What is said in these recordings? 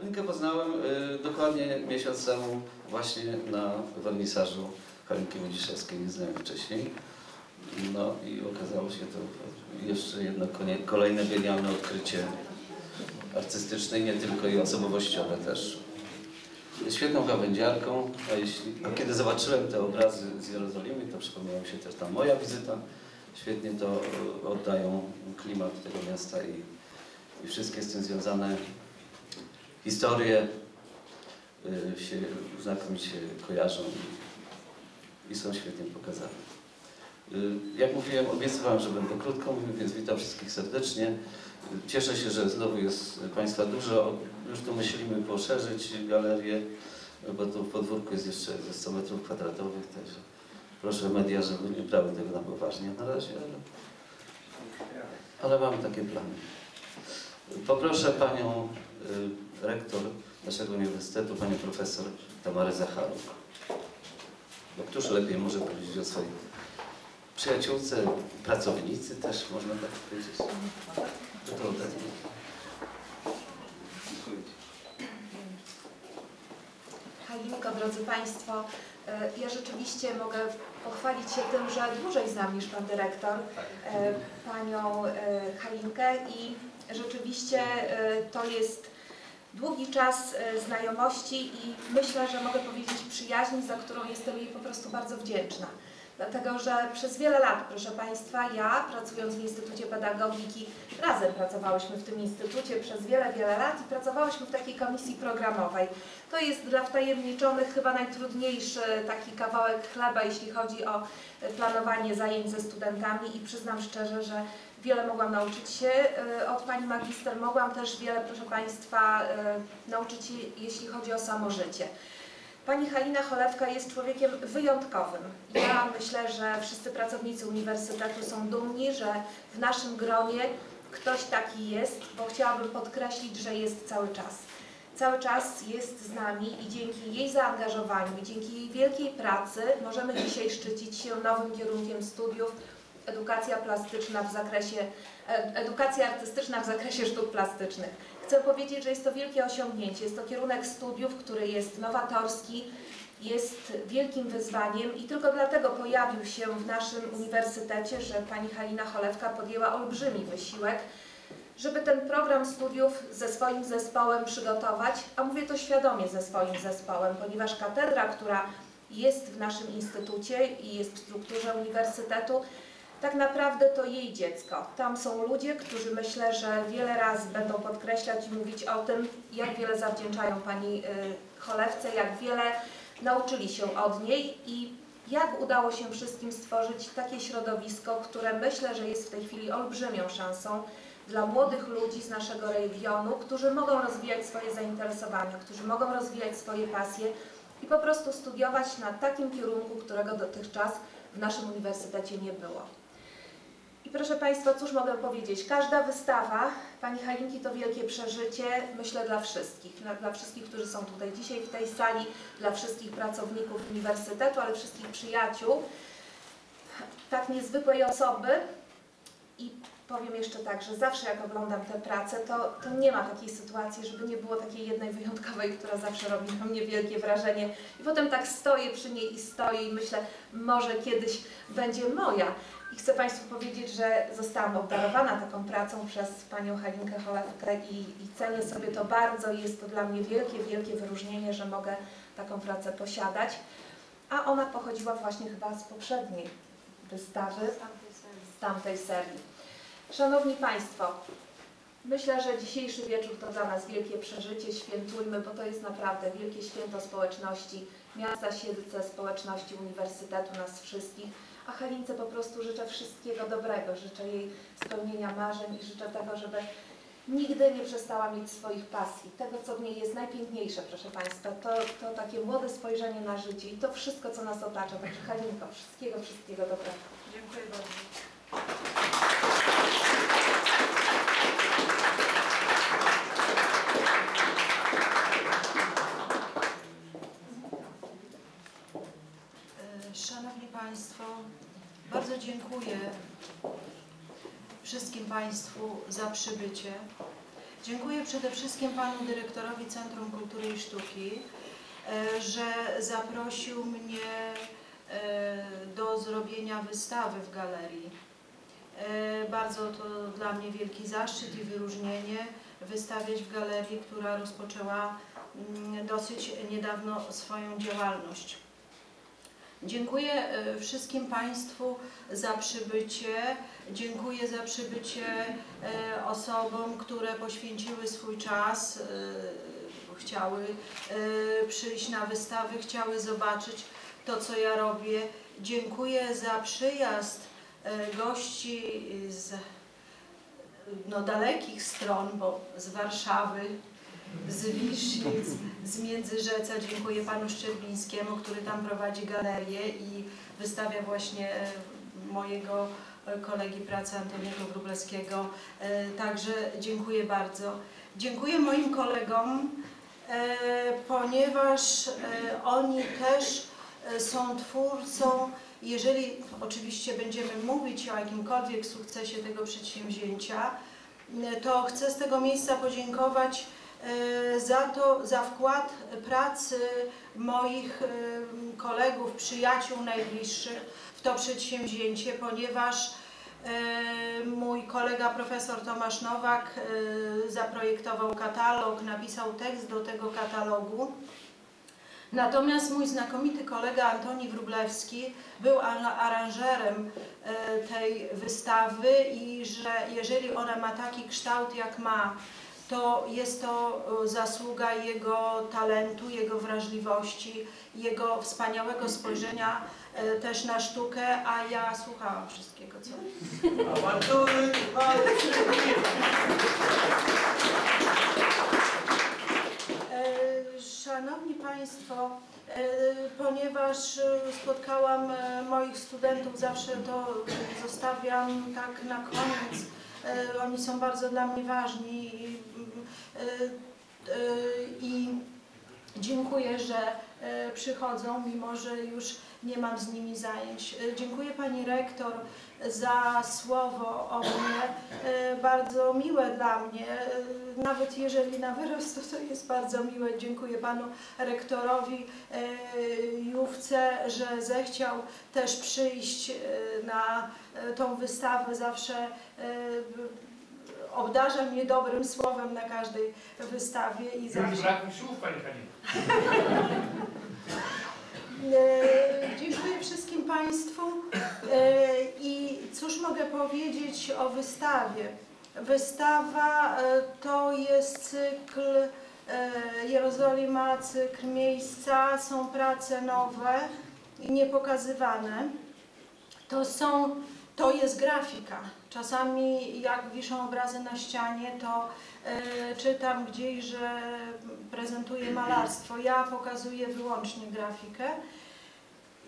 Halinkę poznałem y, dokładnie miesiąc temu właśnie na wernisażu Halinki Wodziszewskiej, nie znałem wcześniej. No i okazało się to jeszcze jedno kolejne genialne odkrycie artystyczne, nie tylko i osobowościowe też. Świetną gawędziarką, a, jeśli, a kiedy zobaczyłem te obrazy z Jerozolimy, to przypomniała mi się też ta moja wizyta. Świetnie to y, oddają klimat tego miasta i, i wszystkie z tym związane historie y, się znakomicie kojarzą i, są świetnie pokazane. Y, Jak mówiłem, obiecywałem, że będę krótko mówił, więc witam wszystkich serdecznie. Cieszę się, że znowu jest Państwa dużo. Już tu myślimy poszerzyć galerię, bo tu w podwórku jest jeszcze ze 100 metrów kwadratowych, także proszę media, żeby nie brały tego na poważnie na razie, ale, ale mamy takie plany. Poproszę Panią y, rektor naszego uniwersytetu, Panią Profesor Tamarę Zacharuk. Bo któż lepiej może powiedzieć o swojej przyjaciółce, pracownicy też, można tak powiedzieć. To to drodzy Państwo, e, ja rzeczywiście mogę pochwalić się tym, że dłużej znam niż Pan Dyrektor e, Panią e, Halinkę i rzeczywiście to jest długi czas e, znajomości i myślę, że mogę powiedzieć przyjaźni, za którą jestem jej po prostu bardzo wdzięczna. Dlatego, że przez wiele lat, proszę Państwa, ja pracując w Instytucie Pedagogiki, razem pracowałyśmy w tym instytucie przez wiele, wiele lat i pracowałyśmy w takiej komisji programowej. To jest dla wtajemniczonych chyba najtrudniejszy taki kawałek chleba, jeśli chodzi o planowanie zajęć ze studentami i przyznam szczerze, że wiele mogłam nauczyć się e, od Pani Magister, mogłam też wiele, proszę Państwa, e, nauczyć się, jeśli chodzi o samo życie. Pani Halina Cholewka jest człowiekiem wyjątkowym. Ja myślę, że wszyscy pracownicy uniwersytetu są dumni, że w naszym gronie ktoś taki jest, bo chciałabym podkreślić, że jest cały czas. Cały czas jest z nami i dzięki jej zaangażowaniu dzięki jej wielkiej pracy możemy dzisiaj szczycić się nowym kierunkiem studiów edukacja plastyczna w zakresie, e, edukacja artystyczna w zakresie sztuk plastycznych. Chcę powiedzieć, że jest to wielkie osiągnięcie. Jest to kierunek studiów, który jest nowatorski, jest wielkim wyzwaniem i tylko dlatego pojawił się w naszym uniwersytecie, że pani Halina Cholewka podjęła olbrzymi wysiłek, żeby ten program studiów ze swoim zespołem przygotować, a mówię to świadomie ze swoim zespołem, ponieważ katedra, która jest w naszym instytucie i jest w strukturze uniwersytetu, tak naprawdę to jej dziecko. Tam są ludzie, którzy myślę, że wiele razy będą podkreślać i mówić o tym, jak wiele zawdzięczają pani y, Cholewce, jak wiele nauczyli się od niej i jak udało się wszystkim stworzyć takie środowisko, które myślę, że jest w tej chwili olbrzymią szansą dla młodych ludzi z naszego regionu, którzy mogą rozwijać swoje zainteresowania, którzy mogą rozwijać swoje pasje i po prostu studiować na takim kierunku, którego dotychczas w naszym uniwersytecie nie było. I proszę Państwa, cóż mogę powiedzieć? Każda wystawa Pani Halinki to wielkie przeżycie, myślę, dla wszystkich. Dla, dla wszystkich, którzy są tutaj dzisiaj w tej sali, dla wszystkich pracowników uniwersytetu, ale wszystkich przyjaciół. Tak niezwykłej osoby. I powiem jeszcze tak, że zawsze jak oglądam tę pracę, to, to nie ma takiej sytuacji, żeby nie było takiej jednej wyjątkowej, która zawsze robi na mnie wielkie wrażenie. I potem tak stoję przy niej i stoję i myślę, może kiedyś będzie moja. I chcę Państwu powiedzieć, że zostałam obdarowana taką pracą przez Panią Halinkę Cholewkę i, i cenię sobie to bardzo. Jest to dla mnie wielkie, wielkie wyróżnienie, że mogę taką pracę posiadać. A ona pochodziła właśnie chyba z poprzedniej wystawy, z tamtej serii. Szanowni Państwo, myślę, że dzisiejszy wieczór to dla nas wielkie przeżycie. Świętujmy, bo to jest naprawdę wielkie święto społeczności miasta Siedlce, społeczności uniwersytetu, nas wszystkich. A Halince po prostu życzę wszystkiego dobrego, życzę jej spełnienia marzeń i życzę tego, żeby nigdy nie przestała mieć swoich pasji. Tego, co w niej jest najpiękniejsze, proszę Państwa, to, to takie młode spojrzenie na życie i to wszystko, co nas otacza. Także Halinko, wszystkiego, wszystkiego dobrego. Dziękuję bardzo. E, Szanowni Państwo, bardzo dziękuję wszystkim Państwu za przybycie. Dziękuję przede wszystkim panu dyrektorowi Centrum Kultury i Sztuki, e, że zaprosił mnie e, do zrobienia wystawy w galerii. E, Bardzo to dla mnie wielki zaszczyt i wyróżnienie wystawiać w galerii, która rozpoczęła mm, dosyć niedawno swoją działalność. Dziękuję e, wszystkim Państwu za przybycie. Dziękuję za przybycie e, osobom, które poświęciły swój czas, e, chciały przyjść na wystawy, chciały zobaczyć to, co ja robię. Dziękuję za przyjazd gości z no, dalekich stron, bo z Warszawy, z Wisznic, z Międzyrzeca. Dziękuję panu Szczerbińskiemu, który tam prowadzi galerię i wystawia właśnie e, mojego e, kolegi pracy Antoniego Wróblewskiego. E, Także dziękuję bardzo. Dziękuję moim kolegom, ponieważ oni też są twórcą, jeżeli oczywiście będziemy mówić o jakimkolwiek sukcesie tego przedsięwzięcia, to chcę z tego miejsca podziękować za to, za wkład pracy moich e, kolegów, przyjaciół najbliższych w to przedsięwzięcie, ponieważ e, mój kolega profesor Tomasz Nowak e, zaprojektował katalog, napisał tekst do tego katalogu. Natomiast mój znakomity kolega Antoni Wróblewski był aranżerem e, tej wystawy i że jeżeli ona ma taki kształt jak ma, to jest to e, zasługa jego talentu, jego wrażliwości, jego wspaniałego spojrzenia e, też na sztukę, a ja słuchałam wszystkiego, co. E, Szanowni Państwo, ponieważ spotkałam moich studentów, zawsze to zostawiam tak na koniec. Oni są bardzo dla mnie ważni i, e, e, i dziękuję, że e, przychodzą, mimo że już nie mam z nimi zajęć. Dziękuję Pani Rektor za słowo o mnie, bardzo miłe dla mnie, nawet jeżeli na wyrost, to to jest bardzo miłe. Dziękuję Panu Rektorowi Jówce, że zechciał też przyjść na tą wystawę, zawsze obdarza mnie dobrym słowem na każdej wystawie i Już zawsze... brak mi słów, Pani. E, Dziękuję wszystkim Państwu E, i cóż mogę powiedzieć o wystawie. Wystawa e, to jest cykl Jerozolima, cykl miejsca, są prace nowe i niepokazywane. To są, to jest grafika. Czasami jak wiszą obrazy na ścianie, to e, czytam gdzieś, że prezentuje malarstwo. Ja pokazuję wyłącznie grafikę.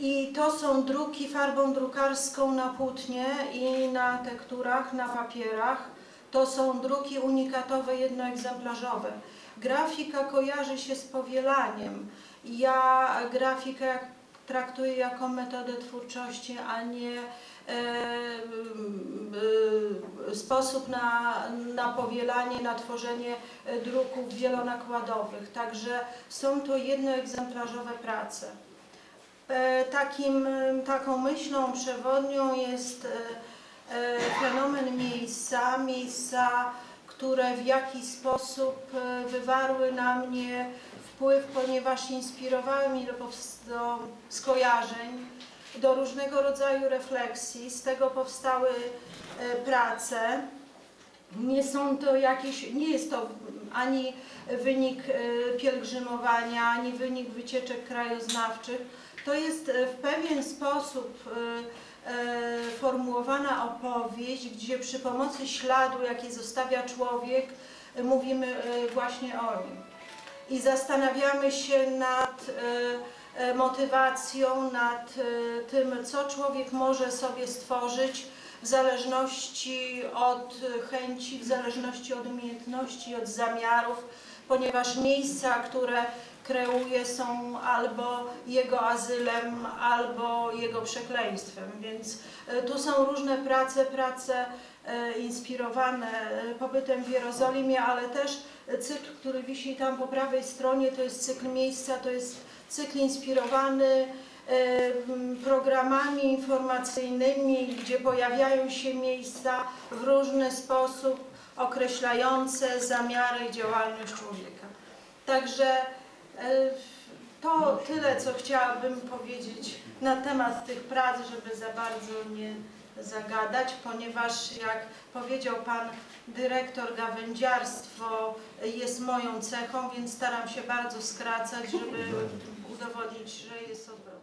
I to są druki farbą drukarską na płótnie i na tekturach, na papierach. To są druki unikatowe, jednoegzemplarzowe. Grafika kojarzy się z powielaniem. Ja grafikę jak- traktuję jako metodę twórczości, a nie e, e, sposób na, na powielanie, na tworzenie e, druków wielonakładowych. Także są to jednoegzemplarzowe prace. Takim, taką myślą przewodnią jest fenomen miejsca, miejsca, które w jakiś sposób wywarły na mnie wpływ, ponieważ inspirowały mnie do, do skojarzeń, do różnego rodzaju refleksji. Z tego powstały e, prace. Nie są to jakieś, nie jest to ani wynik e, pielgrzymowania, ani wynik wycieczek krajoznawczych. To jest e, w pewien sposób e, e, formułowana opowieść, gdzie przy pomocy śladu, jaki zostawia człowiek, mówimy e, właśnie o nim. I zastanawiamy się nad e, e, motywacją, nad e, tym, co człowiek może sobie stworzyć w zależności od chęci, w zależności od umiejętności, od zamiarów, ponieważ miejsca, które kreuje są albo jego azylem, albo jego przekleństwem. Więc tu są różne prace, prace inspirowane e, pobytem w Jerozolimie, ale też cykl, który wisi tam po prawej stronie, to jest cykl miejsca, to jest cykl inspirowany e, programami informacyjnymi, gdzie pojawiają się miejsca w różny sposób określające zamiary i działalność człowieka. Także e, to tyle, co chciałabym powiedzieć na temat tych prac, żeby za bardzo nie zagadać, ponieważ jak powiedział Pan Dyrektor, gawędziarstwo jest moją cechą, więc staram się bardzo skracać, żeby udowodnić, że jest odwrotnie.